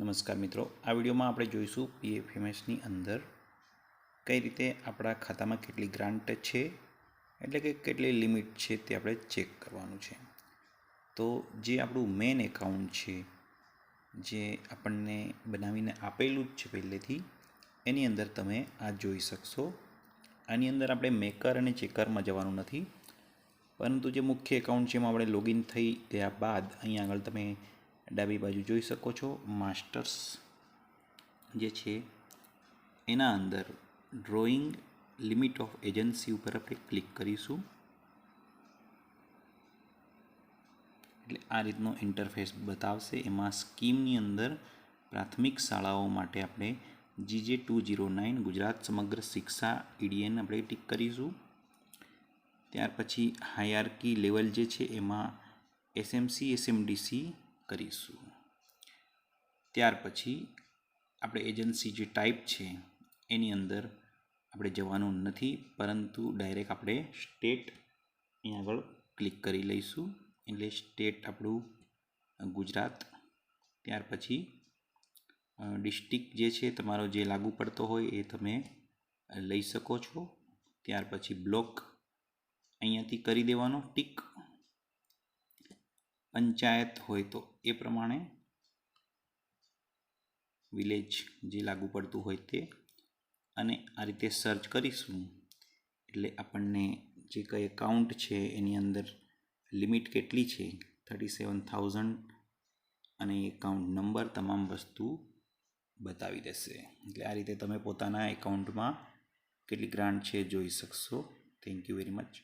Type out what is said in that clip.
નમસ્કાર મિત્રો. આ વિડીયોમાં આપણે જોઈશું પીએફએમએસની અંદર કઈ રીતે આપણા ખાતામાં કેટલી ગ્રાન્ટ છે, એટલે કે કેટલી લિમિટ છે તે આપણે ચેક કરવાનું છે. તો જે આપણું મેન એકાઉન્ટ છે, જે આપણને બનાવીને આપેલું જ છે પહેલેથી, એની અંદર તમે આ જોઈ શકશો. આની અંદર આપણે મેકર અને ચેકરમાં જવાનું નથી. પરંતુ જે મુખ્ય એકાઉન્ટ છે એમાં આપણે લોગિન થઈ ગયા બાદ અહીં આગળ તમે ડાબી બાજુ જોઈ શકો છો માસ્ટર્સ જે છે, એના અંદર ડ્રોઈંગ લિમિટ ઓફ એજન્સી ઉપર આપણે ક્લિક કરીશું. એટલે આ રીતનો ઇન્ટરફેસ બતાવશે. એમાં સ્કીમની અંદર પ્રાથમિક શાળાઓ માટે આપણે GJ two zero nine Gujarat Samagra Shiksha EDN આપણે ટીક કરીશું. ત્યાર પછી હાયરકી લેવલ જે છે, એમાં એસએમસી એસએમડીસી કરીશું. ત્યાર પછી આપણે એજન્સી જે ટાઈપ છે, એની અંદર આપણે જવાનું નથી, પરંતુ ડાયરેક્ટ આપણે સ્ટેટ અહીં આગળ ક્લિક કરી લઈશું. એટલે સ્ટેટ આપણું ગુજરાત. ત્યાર પછી ડિસ્ટ્રિક્ટ જે છે, તમારો જે લાગુ પડતો હોય એ તમે લઈ શકો છો. ત્યાર પછી બ્લોક અહીંયાથી કરી દેવાનો, ટીક. પંચાયત હોય તો એ પ્રમાણે વિલેજ જે લાગુ પડતું હોય તે અને આ રીતે સર્ચ કરીશું. એટલે આપણને જે કંઈ એકાઉન્ટ છે એની અંદર લિમિટ કેટલી છે? થર્ટી સેવન થાઉઝન્ડ અને એકાઉન્ટ નંબર તમામ વસ્તુ બતાવી દેશે. એટલે આ રીતે તમે પોતાના એકાઉન્ટમાં કેટલી ગ્રાન્ટ છે જોઈ શકશો. Thank you very much